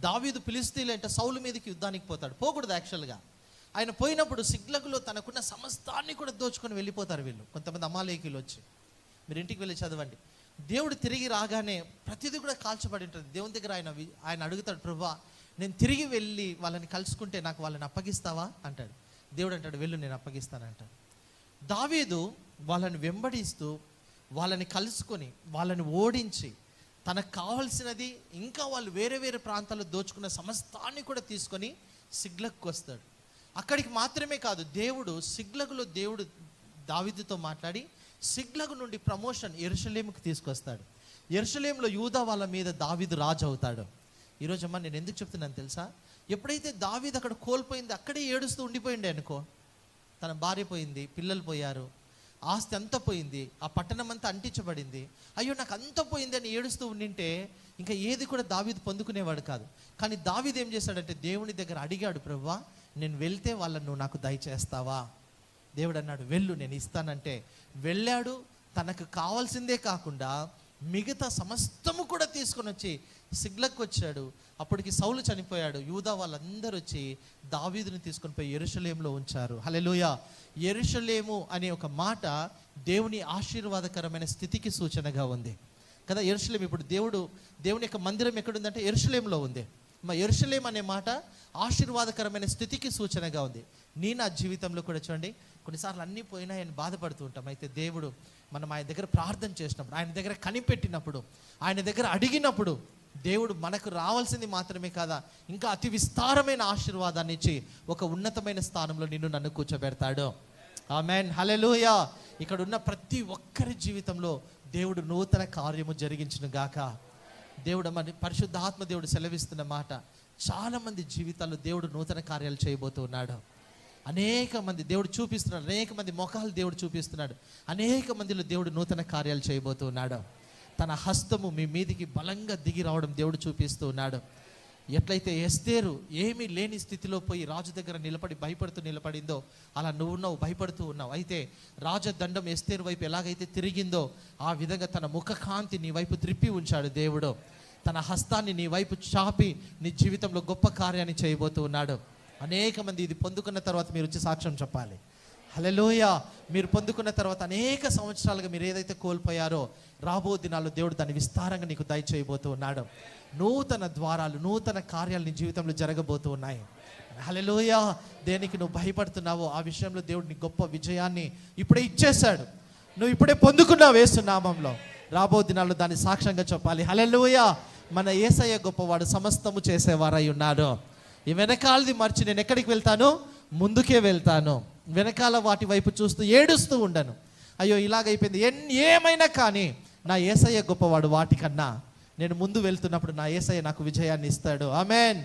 దావీదు ఫిలిస్తీన్లు అంటే సౌలు మీదకి యుద్ధానికి పోతాడు. పోకూడదు యాక్చువల్గా ఆయన పోయినప్పుడు సిగ్లకులో తనకున్న సమస్తాన్ని కూడా దోచుకొని వెళ్ళిపోతారు వీళ్ళు. కొంతమంది అమాలేకులు వచ్చి. మీరు ఇంటికి వెళ్ళి చదవండి. దేవుడు తిరిగి రాగానే ప్రతిదీ కూడా కాల్చబడి ఉంటుంది. దేవుని దగ్గర ఆయన ఆయన అడుగుతాడు ప్రభా నేను తిరిగి వెళ్ళి వాళ్ళని కలుసుకుంటే నాకు వాళ్ళని అప్పగిస్తావా? అంటాడు. దేవుడు అంటాడు వెళ్ళు నేను అప్పగిస్తానంటాడు దావీదు వాళ్ళని వెంబడిస్తూ వాళ్ళని కలుసుకొని వాళ్ళని ఓడించి తనకు కావలసినది ఇంకా వాళ్ళు వేరే వేరే ప్రాంతాల్లో దోచుకున్న సమస్తాన్ని కూడా తీసుకొని సిగ్లకు వస్తాడు. అక్కడికి మాత్రమే కాదు దేవుడు సిగ్లగులో దేవుడు దావీదుతో మాట్లాడి సిగ్లగు నుండి ప్రమోషన్ ఎరుషలేముకి తీసుకొస్తాడు. ఎరుషలేంలో యూదా వాళ్ళ మీద దావీదు రాజు అవుతాడు. ఈరోజు అమ్మ నేను ఎందుకు చెప్తున్నాను తెలుసా? ఎప్పుడైతే దావీదు అక్కడ కోల్పోయింది అక్కడే ఏడుస్తూ ఉండిపోయింది అనుకో తన భార్య పోయింది పిల్లలు పోయారు ఆస్తి అంతా పోయింది ఆ పట్టణం అంతా అంటించబడింది. అయ్యో నాకు అంత పోయింది అని ఏడుస్తూ ఉండింటే ఇంకా ఏది కూడా దావీదు పొందుకునేవాడు కాదు. కానీ దావీదు ఏం చేశాడంటే దేవుని దగ్గర అడిగాడు ప్రవ్వా నేను వెళ్తే వాళ్ళను నువ్వు నాకు దయచేస్తావా? దేవుడు అన్నాడు వెళ్ళు నేను ఇస్తానంటే. వెళ్ళాడు తనకు కావాల్సిందే కాకుండా మిగతా సమస్తము కూడా తీసుకొని వచ్చి సిగ్లకు వచ్చాడు. అప్పటికి సౌలు చనిపోయాడు. యూదా వాళ్ళందరూ వచ్చి దావీదుని తీసుకొని పోయి ఎరుషలేములో ఉంచారు. హలెలుయ ఎరుషలేము అనే ఒక మాట దేవుని ఆశీర్వాదకరమైన స్థితికి సూచనగా ఉంది. కదా ఎరుషలేం ఇప్పుడు దేవుడు దేవుని యొక్క మందిరం ఎక్కడుందంటే ఎరుషలేంలో ఉంది. మా ఎరుషలేం అనే మాట ఆశీర్వాదకరమైన స్థితికి సూచనగా ఉంది. నీ నా జీవితంలో కూడా చూడండి కొన్నిసార్లు అన్నీ పోయినాయని బాధపడుతూ ఉంటాం. అయితే దేవుడు మనం ఆయన దగ్గర ప్రార్థన చేసినప్పుడు ఆయన దగ్గర కనిపెట్టినప్పుడు ఆయన దగ్గర అడిగినప్పుడు దేవుడు మనకు రావాల్సింది మాత్రమే కాదా? ఇంకా అతి విస్తారమైన ఆశీర్వాదాన్ని ఇచ్చి ఒక ఉన్నతమైన స్థానంలో నిన్ను నన్ను కూర్చోబెడతాడు. ఆమెన్ హలెలుయా ఇక్కడ ఉన్న ప్రతి ఒక్కరి జీవితంలో దేవుడు నూతన కార్యము జరిగించును గాక. దేవుడు మరి పరిశుద్ధాత్మ దేవుడు సెలవిస్తున్న మాట. చాలామంది జీవితాల్లో దేవుడు నూతన కార్యాలు చేయబోతూ ఉన్నాడు. అనేక మంది దేవుడు చూపిస్తున్నాడు అనేక మంది మొఖాలు దేవుడు చూపిస్తున్నాడు. అనేక మందిలో దేవుడు నూతన కార్యాలు చేయబోతూ ఉన్నాడు. తన హస్తము మీ మీదికి బలంగా దిగి రావడం దేవుడు చూపిస్తూ ఉన్నాడు. ఎట్లయితే ఎస్తేరు ఏమీ లేని స్థితిలో పోయి రాజు దగ్గర నిలబడి భయపడుతూ నిలబడిందో అలా నువ్వు ఉన్నావు భయపడుతూ ఉన్నావు. అయితే రాజదండం ఎస్తేరు వైపు ఎలాగైతే తిరిగిందో ఆ విధంగా తన ముఖకాంతి నీ వైపు త్రిప్పి ఉంచాడు దేవుడు. తన హస్తాన్ని నీ వైపు చాపి నీ జీవితంలో గొప్ప కార్యాన్ని చేయబోతూ ఉన్నాడు. అనేక మంది ఇది పొందుకున్న తర్వాత మీరు వచ్చి సాక్ష్యం చెప్పాలి. హలలోయ మీరు పొందుకున్న తర్వాత అనేక సంవత్సరాలుగా మీరు ఏదైతే కోల్పోయారో రాబో దినాల్లో దేవుడు దాన్ని విస్తారంగా నీకు దయచేయబోతూ ఉన్నాడు. నూతన ద్వారాలు నూతన కార్యాలు నీ జీవితంలో జరగబోతూ ఉన్నాయి. హలలోయ దేనికి నువ్వు భయపడుతున్నావో ఆ విషయంలో దేవుడు నీ గొప్ప విజయాన్ని ఇప్పుడే ఇచ్చేశాడు. నువ్వు ఇప్పుడే పొందుకున్నావు వేస్తున్నామంలో రాబో దినాల్లో దాన్ని సాక్ష్యంగా చెప్పాలి. హలలోయ మన ఏసయ్య గొప్పవాడు సమస్తము చేసేవారై ఉన్నాడు. ఈ వెనకాలది మర్చి నేను ఎక్కడికి వెళ్తాను? ముందుకే వెళ్తాను. వెనకాల వాటి వైపు చూస్తూ ఏడుస్తూ ఉండను. అయ్యో ఇలాగైపోయింది. ఎన్ ఏమైనా కానీ నా ఏసయ్య గొప్పవాడు వాటికన్నా నేను ముందు వెళ్తున్నప్పుడు నా ఏసయ్య నాకు విజయాన్ని ఇస్తాడు. ఆమెన్.